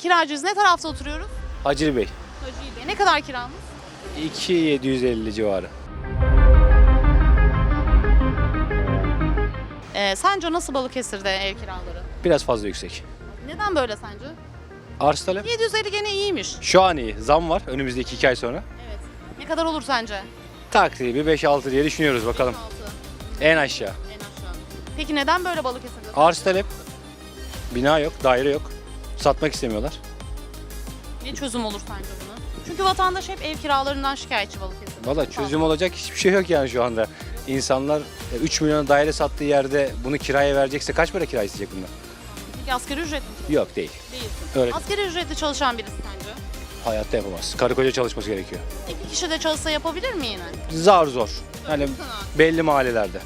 Kiracıyız. Ne tarafta oturuyoruz? Hacır Bey. Hacı'yı Ne kadar kiramız? 2750 civarı. Ee, sence nasıl Balıkesir'de ev kiraları? Biraz fazla yüksek. Neden böyle sence? Arz talep. 750 gene iyiymiş. Şu an iyi. Zam var önümüzdeki 2 ay sonra. Evet. Ne kadar olur sence? Takribi 5-6 diye düşünüyoruz bakalım. 6, En aşağı. en aşağı. Peki neden böyle Balıkesir'de? Arz talep. Bina yok, daire yok. Satmak istemiyorlar. Ne çözüm olur sence buna? Çünkü vatandaş hep ev kiralarından şikayetçi Balıkesir'de. Valla çözüm olacak hiçbir şey yok yani şu anda. İnsanlar e, 3 milyon daire sattığı yerde bunu kiraya verecekse kaç para kira isteyecek bunlar? Peki asgari ücret mi? Yok değil. Değilsin. Öyle Asgari ücretli çalışan birisi sence? hayatta yapamaz. Karı koca çalışması gerekiyor. İki kişi de çalışsa yapabilir mi yine? Zar zor. Hani belli mahallelerde.